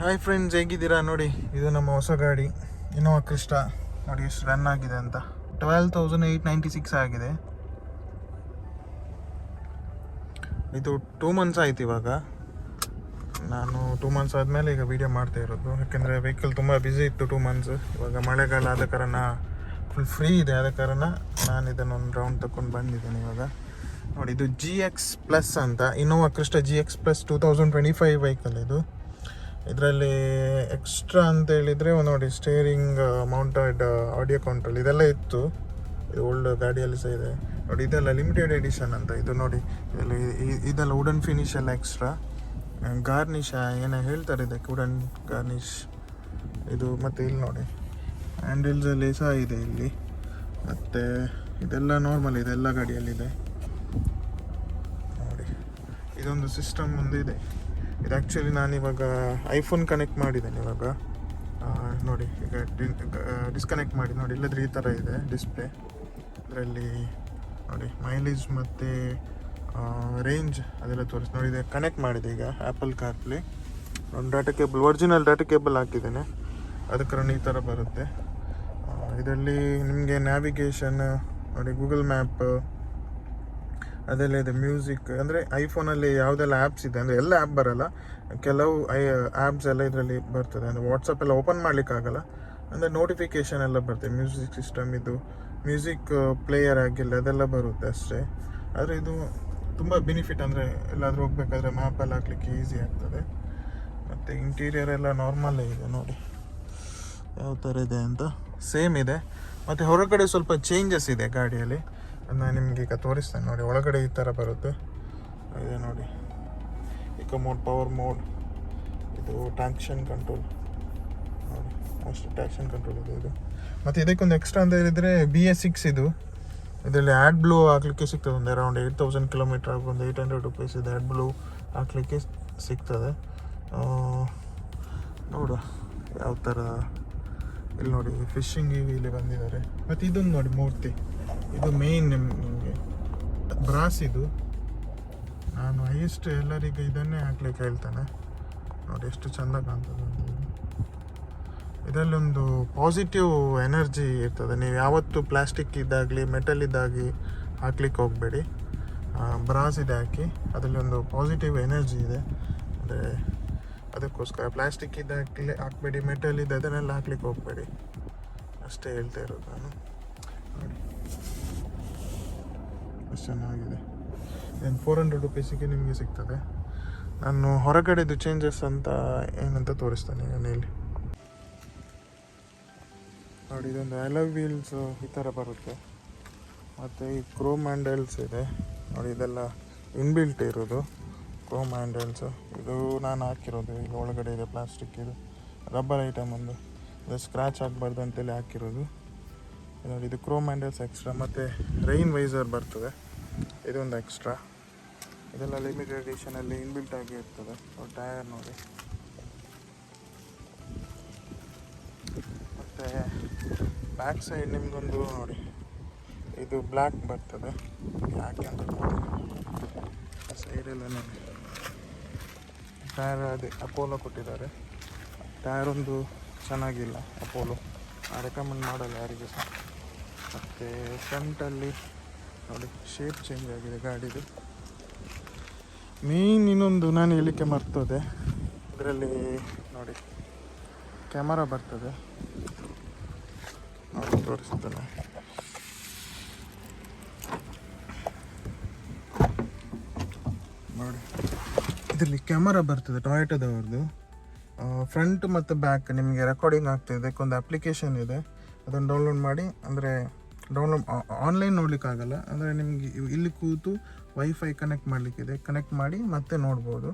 Hi friends ಹೇಗಿದ್ದೀರಾ? ನೋಡಿ, ಇದು ನಮ್ಮ ಹೊಸ ಗಾಡಿ. ಇನೋವಾ ಕ್ರಿಸ್ಟ ನೋಡಿ, ಎಷ್ಟು ರನ್ ಆಗಿದೆ ಅಂತ. Twelve thousand eight ninety six ಆಗಿದೆ. ಇದು ಟೂ ಮಂತ್ಸ್ ಆಯ್ತು ಇವಾಗ. ನಾನು ಟೂ ಮಂತ್ಸ್ ಆದಮೇಲೆ ಈಗ ವೀಡಿಯೋ ಮಾಡ್ತಾ ಇರೋದು. ಯಾಕೆಂದರೆ ವೆಹಿಕಲ್ ತುಂಬ ಬ್ಯುಸಿ ಇತ್ತು ಟೂ ಮಂತ್ಸ್ ಇವಾಗ ಮಳೆಗಾಲ ಆದ ಕಾರಣ ಫುಲ್ ಫ್ರೀ ಇದೆ. ಆದ ಕಾರಣ ನಾನು ಇದನ್ನು ಒಂದು ರೌಂಡ್ ತಗೊಂಡು ಬಂದಿದ್ದೇನೆ ಇವಾಗ. ನೋಡಿ, ಇದು ಜಿ ಎಕ್ಸ್ ಪ್ಲಸ್ ಅಂತ. Innova Crysta G X plus two thousand twenty five vehicle ಇದು. ಇದರಲ್ಲಿ ಎಕ್ಸ್ಟ್ರಾ ಅಂತ ಹೇಳಿದರೆ ನೋಡಿ ಸ್ಟೇರಿಂಗ್ ಮೌಂಟೆಡ್ ಆಡಿಯೋ ಕಂಟ್ರೋಲ್ ಇದೆಲ್ಲ ಇತ್ತು. ಇದು ಓಲ್ಡ್ ಗಾಡಿಯಲ್ಲಿ ಸಹ ಇದೆ. ನೋಡಿ, ಇದೆಲ್ಲ ಲಿಮಿಟೆಡ್ ಎಡಿಷನ್ ಅಂತ. ಇದು ನೋಡಿ ಇದರಲ್ಲಿ ಇದೆಲ್ಲ ವುಡನ್ ಫಿನಿಶ್ ಎಲ್ಲ ಎಕ್ಸ್ಟ್ರಾ ಗಾರ್ನಿಶ್ ಏನೋ ಹೇಳ್ತಾರೆ ಇದಕ್ಕೆ ವುಡನ್ ಗಾರ್ನಿಶ್ ಇದು ಮತ್ತು ಇಲ್ಲಿ ನೋಡಿ ಹ್ಯಾಂಡಲ್ಸಲ್ಲಿ ಸಹ ಇದೆ ಇಲ್ಲಿ. ಮತ್ತು ಇದೆಲ್ಲ ನಾರ್ಮಲ್ ಇದೆ, ಎಲ್ಲ ಗಾಡಿಯಲ್ಲಿದೆ. ನೋಡಿ, ಇದೊಂದು ಸಿಸ್ಟಮ್ ಒಂದು ಇದೆ. ಇದು ಆ್ಯಕ್ಚುಲಿ ನಾನಿವಾಗ ಐಫೋನ್ ಕನೆಕ್ಟ್ ಮಾಡಿದ್ದೇನೆ ಇವಾಗ. ನೋಡಿ, ಈಗ ಡಿಸ್ಕನೆಕ್ಟ್ ಮಾಡಿ, ನೋಡಿ, ಇಲ್ಲದ್ರೆ ಈ ಥರ ಇದೆ ಡಿಸ್ಪ್ಲೇ ಅದರಲ್ಲಿ ನೋಡಿ ಮೈಲೇಜ್ ಮತ್ತು ರೇಂಜ್ ಅದೆಲ್ಲ ತೋರಿಸಿ ನೋಡಿ, ಇದೆ ಕನೆಕ್ಟ್ ಮಾಡಿದೆ ಈಗ ಆ್ಯಪಲ್ ಕಾರ್ಪ್ಲೇ ಒಂದು data cable original data cable ಹಾಕಿದ್ದೇನೆ. ಅದ ಕಾರಣ ಈ ಥರ ಬರುತ್ತೆ. ಇದರಲ್ಲಿ ನಿಮಗೆ ನ್ಯಾವಿಗೇಷನ್ ನೋಡಿ ಗೂಗಲ್ ಮ್ಯಾಪ್ ಅದೆಲ್ಲ ಇದೆ ಮ್ಯೂಸಿಕ್, ಅಂದರೆ ಐಫೋನಲ್ಲಿ ಯಾವುದೆಲ್ಲ ಆ್ಯಪ್ಸ್ ಇದೆ, ಅಂದರೆ ಎಲ್ಲ ಆ್ಯಪ್ ಬರಲ್ಲ. ಕೆಲವು ಐ ಆ್ಯಪ್ಸ್ ಎಲ್ಲ ಇದರಲ್ಲಿ ಬರ್ತದೆ. ಅಂದರೆ ವಾಟ್ಸಪ್ ಎಲ್ಲ ಓಪನ್ ಮಾಡಲಿಕ್ಕಾಗಲ್ಲ. ಅಂದರೆ ನೋಟಿಫಿಕೇಷನ್ ಎಲ್ಲ ಬರ್ತದೆ. ಮ್ಯೂಸಿಕ್ ಸಿಸ್ಟಮ್ ಇದು ಮ್ಯೂಸಿಕ್ ಪ್ಲೇಯರ್ ಆಗಿಲ್ಲ, ಅದೆಲ್ಲ ಬರುತ್ತೆ ಅಷ್ಟೇ. ಆದರೆ ಇದು ತುಂಬ ಬೆನಿಫಿಟ್ ಅಂದರೆ ಎಲ್ಲಾದರೂ ಹೋಗಬೇಕಾದ್ರೆ ಮ್ಯಾಪಲ್ಲಿ ಹಾಕ್ಲಿಕ್ಕೆ ಈಸಿ ಆಗ್ತದೆ. ಮತ್ತು ಇಂಟೀರಿಯರ್ ಎಲ್ಲ ನಾರ್ಮಲ್ಲೇ ಇದೆ ನೋಡಿ. ಯಾವ ಥರ ಇದೆ ಅಂತ? ಸೇಮ್ ಇದೆ. ಮತ್ತು ಹೊರಗಡೆ ಸ್ವಲ್ಪ ಚೇಂಜಸ್ ಇದೆ ಗಾಡಿಯಲ್ಲಿ. ನಾನು ನಿಮ್ಗೆ ಈಗ ತೋರಿಸ್ತೇನೆ ನೋಡಿ, ಒಳಗಡೆ ಈ ಥರ ಬರುತ್ತೆ. ಇದೆ ನೋಡಿ. ಇಕೋ ಮೋಡ್ ಪವರ್ ಮೋಡ್ ಇದು ಟ್ಯಾಕ್ಷನ್ ಕಂಟ್ರೋಲ್ ನೋಡಿ ಅಷ್ಟು ಟ್ಯಾಕ್ಷನ್ ಕಂಟ್ರೋಲ್ ಇದೆ ಇದು. ಮತ್ತು ಇದಕ್ಕೊಂದು ಎಕ್ಸ್ಟ್ರಾ ಅಂತ ಹೇಳಿದರೆ ಬಿ ಎಸ್ ಸಿಕ್ಸ್ ಇದು. ಇದರಲ್ಲಿ ಆ್ಯಡ್ ಬ್ಲೂ ಹಾಕ್ಲಿಕ್ಕೆ ಸಿಗ್ತದೆ, ಒಂದು ಅರೌಂಡ್ ಏಯ್ಟ್ ತೌಸಂಡ್ ಕಿಲೋಮೀಟರ್ ಒಂದು ಏಯ್ಟ್ ಹಂಡ್ರೆಡ್ ರುಪೀಸ್ ಇದೆ ಆ್ಯಡ್ ಬ್ಲೂ ಹಾಕ್ಲಿಕ್ಕೆ ಸಿಗ್ತದೆ. ನೋಡು ಯಾವ ಥರ ಇಲ್ಲಿ ನೋಡಿ ಫಿಶಿಂಗ್ ಇಲ್ಲಿ ಬಂದಿದ್ದಾರೆ. ಮತ್ತು ಇದೊಂದು ನೋಡಿ ಮೂರ್ತಿ. ಇದು ಮೇಯ್ನ್ ನಿಮಗೆ. ಬ್ರಾಸ್ ಇದು ನಾನು ಹೈಯೆಸ್ಟ್ ಎಲ್ಲರಿಗೂ ಇದನ್ನೇ ಹಾಕ್ಲಿಕ್ಕೆ ಹೇಳ್ತಾನೆ. ನೋಡಿ ಎಷ್ಟು ಚೆಂದ ಕಾಣ್ತದೆ ಇದು. ಇದರಲ್ಲಿ ಒಂದು ಪಾಸಿಟಿವ್ ಎನರ್ಜಿ ಇರ್ತದೆ. ನೀವು ಯಾವತ್ತೂ ಪ್ಲಾಸ್ಟಿಕ್ ಇದ್ದಾಗಲಿ ಮೆಟಲ್ ಇದ್ದಾಗಿ ಹಾಕ್ಲಿಕ್ಕೆ ಹೋಗಬೇಡಿ. ಬ್ರಾಸ್ ಇದೆ ಹಾಕಿ. ಅದರಲ್ಲಿ ಒಂದು ಪಾಸಿಟಿವ್ ಎನರ್ಜಿ ಇದೆ. ಅಂದರೆ ಅದಕ್ಕೋಸ್ಕರ ಪ್ಲಾಸ್ಟಿಕ್ ಇದ್ದಾಗಲಿ ಹಾಕ್ಬೇಡಿ ಮೆಟಲ್ ಇದೆ ಅದನ್ನೆಲ್ಲ ಹಾಕ್ಲಿಕ್ಕೆ ಹೋಗಬೇಡಿ. ಅಷ್ಟೇ ಹೇಳ್ತಾ ಇರೋದು ನಾನು. ನೋಡಿ. ಎಷ್ಟು ಚೆನ್ನಾಗಿದೆ ಏನು ಫೋರ್ ಹಂಡ್ರೆಡ್ ರುಪೀಸಿಗೆ ನಿಮಗೆ ಸಿಗ್ತದೆ. ನಾನು ಹೊರಗಡೆದು ಚೇಂಜಸ್ ಅಂತ ಏನಂತ ತೋರಿಸ್ತೇನೆ ಈಗ ಇಲ್ಲಿ ನೋಡಿ, ಇದೊಂದು ಅಲವ್ ವೀಲ್ಸು ಈ ಥರ ಬರುತ್ತೆ. ಮತ್ತು ಈ ಕ್ರೋಮ್ ಹ್ಯಾಂಡಲ್ಸ್ ಇದೆ. ನೋಡಿ, ಇದೆಲ್ಲ ಇನ್ಬಿಲ್ಟ್ ಇರೋದು. ಕ್ರೋಮ್ ಹ್ಯಾಂಡಲ್ಸು ಇದು ನಾನು ಹಾಕಿರೋದು. ಈಗ ಒಳಗಡೆ ಇದೆ ಪ್ಲಾಸ್ಟಿಕ್ ಇದು. ರಬ್ಬರ್ ಐಟಮ್ ಒಂದು. ಇದು ಸ್ಕ್ರ್ಯಾಚ್ ಆಗಬಾರ್ದು ಅಂತೇಳಿ ಹಾಕಿರೋದು. ನೋಡಿ, ಇದು ಕ್ರೋಮ್ ಹ್ಯಾಂಡಲ್ಸ್ ಎಕ್ಸ್ಟ್ರಾ ಮತ್ತು ರೈನ್ ವೈಸರ್ ಬರ್ತದೆ. ಇದೊಂದು ಎಕ್ಸ್ಟ್ರಾ ಇದೆಲ್ಲ ಲಿಮಿಟೆಡ್ ಎಡಿಷನಲ್ಲಿ ಇನ್ಬಿಲ್ಟ್ ಆಗಿ ಇರ್ತದೆ. ಟಯರ್ ನೋಡಿ. ಮತ್ತು ಬ್ಯಾಕ್ ಸೈಡ್ ನಿಮಗೊಂದು ನೋಡಿ. ಇದು ಬ್ಲ್ಯಾಕ್ ಬರ್ತದೆ. ಯಾಕೆ ಅಂತ ಸೈಡೆಲ್ಲ ನೋಡಿ. ಟಯರ್ ಅದೇ ಅಪೋಲೋ ಕೊಟ್ಟಿದ್ದಾರೆ. ಟಯರ್ ಒಂದು ಚೆನ್ನಾಗಿಲ್ಲ ಅಪೋಲೋ ರೆಕಮೆಂಡ್ ಮಾಡಲ್ಲ ಯಾರಿಗೂ ಸಹ. ಮತ್ತು ಫ್ರಂಟಲ್ಲಿ ನೋಡಿ ಶೇಪ್ ಚೇಂಜ್ ಆಗಿದೆ ಗಾಡಿದು. ಮೇನ್ ಇನ್ನೊಂದು ನಾನು ಹೇಳಲಿಕ್ಕೆ ಮರ್ತದೆ. ಇದರಲ್ಲಿ ನೋಡಿ ಕ್ಯಾಮರಾ ಬರ್ತದೆ. ನೋಡಿ, ತೋರಿಸ್ತೇನೆ. ನೋಡಿ, ಇದರಲ್ಲಿ ಕ್ಯಾಮರಾ ಬರ್ತದೆ ಟೊಯೆಟೋದವ್ರದ್ದು ಫ್ರಂಟ್ ಮತ್ತು ಬ್ಯಾಕ್ ನಿಮಗೆ ರೆಕಾರ್ಡಿಂಗ್ ಆಗ್ತದೆ. ಇದಕ್ಕೊಂದು ಅಪ್ಲಿಕೇಶನ್ ಇದೆ. ಅದನ್ನು ಡೌನ್ಲೋಡ್ ಮಾಡಿ, ಅಂದರೆ ಡೌನ್ಲೋಡ್ ಆನ್ಲೈನ್ ನೋಡ್ಲಿಕ್ಕಾಗಲ್ಲ ಅಂದರೆ ನಿಮಗೆ ಇಲ್ಲಿ ಕೂತು ವೈಫೈ ಕನೆಕ್ಟ್ ಮಾಡಲಿಕ್ಕಿದೆ ಕನೆಕ್ಟ್ ಮಾಡಿ ಮತ್ತೆ ನೋಡ್ಬೋದು.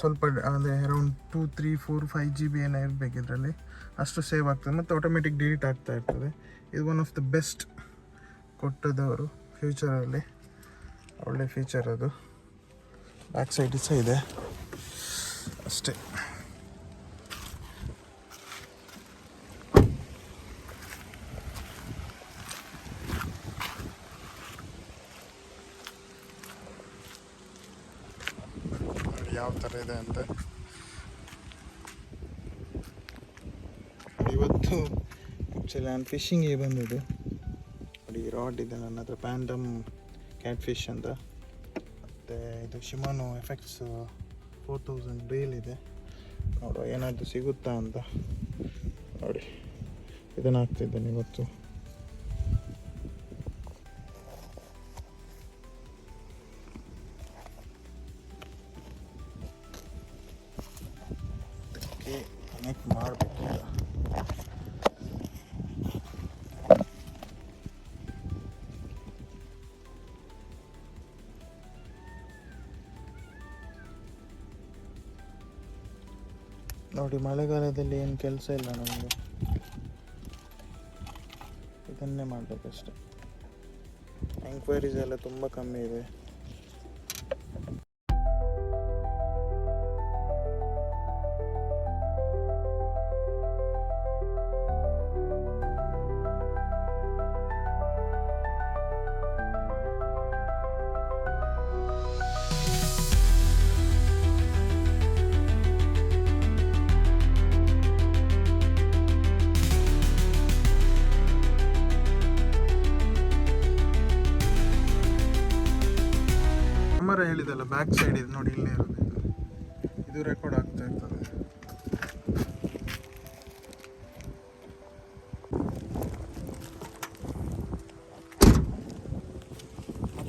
ಸ್ವಲ್ಪ, ಅಂದರೆ around two three four five G B ಏನೋ ಇರಬೇಕು ಇದರಲ್ಲಿ. ಅಷ್ಟು ಸೇವ್ ಆಗ್ತದೆ. ಮತ್ತು ಆಟೋಮೆಟಿಕ್ ಡಿಲೀಟ್ ಆಗ್ತಾ ಇರ್ತದೆ. ಇದು ಒನ್ ಆಫ್ ದ ಬೆಸ್ಟ್ ಕೊಟ್ಟದವರು ಫ್ಯೂಚರಲ್ಲಿ ಒಳ್ಳೆ ಫೀಚರ್ ಅದು. ಬ್ಯಾಕ್ ಸೈಡ್ ಸಹ ಇದೆ. ಅಷ್ಟೇ ನೋಡಿ ಯಾವ ಥರ ಇದೆ ಅಂತ. ಇವತ್ತು ಆ್ಯಕ್ಚುಲಿ ನಾನು ಫಿಶಿಂಗಿಗೆ ಬಂದಿದ್ದು. ನೋಡಿ ರಾಡ್ ಇದೆ ನನ್ನ ಹತ್ರ ಪ್ಯಾಂಡಮ್ ಕ್ಯಾಟ್ ಫಿಶ್ ಅಂತ. ಮತ್ತು ಇದು Shimano effects four thousand reel ಇದೆ. ನೋಡುವ ಏನಾದರೂ ಸಿಗುತ್ತಾ ಅಂತ. ನೋಡಿ, ಇದನ್ನು ಹಾಕ್ತಿದ್ದೇನೆ ಇವತ್ತು. ಅದಕ್ಕೆ ಕನೆಕ್ಟ್ ಮಾಡಬೇಕು ನೋಡಿ, ಮಳೆಗಾಲದಲ್ಲಿ ಏನು ಕೆಲಸ ಇಲ್ಲ ನಮಗೆ. ಇದನ್ನೇ ಮಾಡಬೇಕಷ್ಟೆ. ಎಂಕ್ವೈರೀಸ್ ಎಲ್ಲ ತುಂಬ ಕಮ್ಮಿ ಇದೆ. ಬ್ಯಾಕ್ ಸೈಡ್ ಇದೆ ನೋಡಿ, ಇಲ್ಲೇ ಇರೋದು. ಇದು. ರೆಕಾರ್ಡ್ ಆಗ್ತಾ ಇರ್ತದೆ.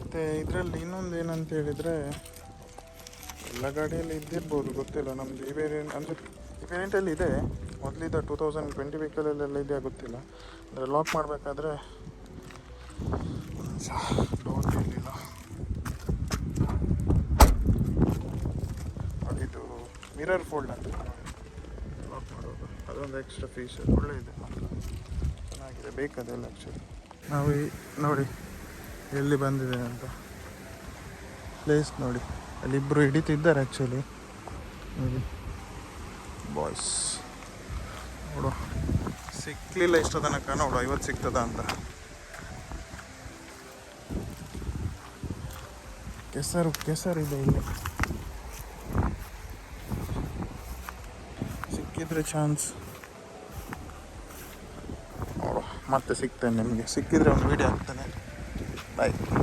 ಮತ್ತೆ ಇದರಲ್ಲಿ ಇನ್ನೊಂದು ಏನಂತ ಹೇಳಿದ್ರೆ ಎಲ್ಲ ಗಾಡಿಯಲ್ಲಿ ಇದ್ದಿರ್ಬೋದು, ಗೊತ್ತಿಲ್ಲ ನಮ್ದು. ಈ ವೇರಿಯಂಟ್ ಅಂದರೆ ಈ ವೇರಿಯಂಟಲ್ಲಿ ಇದೆ. ಮೊದಲಿದ್ದ ಟೂ ತೌಸಂಡ್ ಟ್ವೆಂಟಿ ವೆಹಿಕಲಲ್ಲೆಲ್ಲ ಇದೆಯಾ ಗೊತ್ತಿಲ್ಲ. ಅಂದರೆ ಲಾಕ್ ಮಾಡಬೇಕಾದ್ರೆ ಮಿರರ್ ಫೋಲ್ಡ್ ಅಂತ. ಲಾಕ್ ಮಾಡೋದು. ಅದೊಂದು ಎಕ್ಸ್ಟ್ರಾ ಫೀಸ್ ಒಳ್ಳೆ ಇದೆ. ಚೆನ್ನಾಗಿದೆ. ಬೇಕದೆಲ್ಲ ಆ್ಯಕ್ಚುಲಿ ನಾವು ಈ ನೋಡಿ ಎಲ್ಲಿ ಬಂದಿದೆ ಅಂತ. ಪ್ಲೇಸ್ ನೋಡಿ. ಅಲ್ಲಿ ಇಬ್ಬರು ಹಿಡಿತಿದ್ದಾರೆ ಆ್ಯಕ್ಚುಲಿ ನೋಡಿ ಬಾಯ್ಸ್ ನೋಡು. ಸಿಕ್ಕಲಿಲ್ಲ ಇಷ್ಟ ತನಕ. ನೋಡು ಐವತ್ತು ಸಿಗ್ತದ ಅಂತ. ಕೆಸರು ಕೆಸರಿದೆ ಇಲ್ಲಿ. ಸಿಕ್ಕಿದ್ರೆ ಚಾನ್ಸ್ ನೋಡು ಮತ್ತೆ ಸಿಗ್ತೇನೆ ನಿಮಗೆ. ಸಿಕ್ಕಿದ್ರೆ ಒಂದು ವೀಡಿಯೋ ಹಾಕ್ತೇನೆ. ಬಾಯ್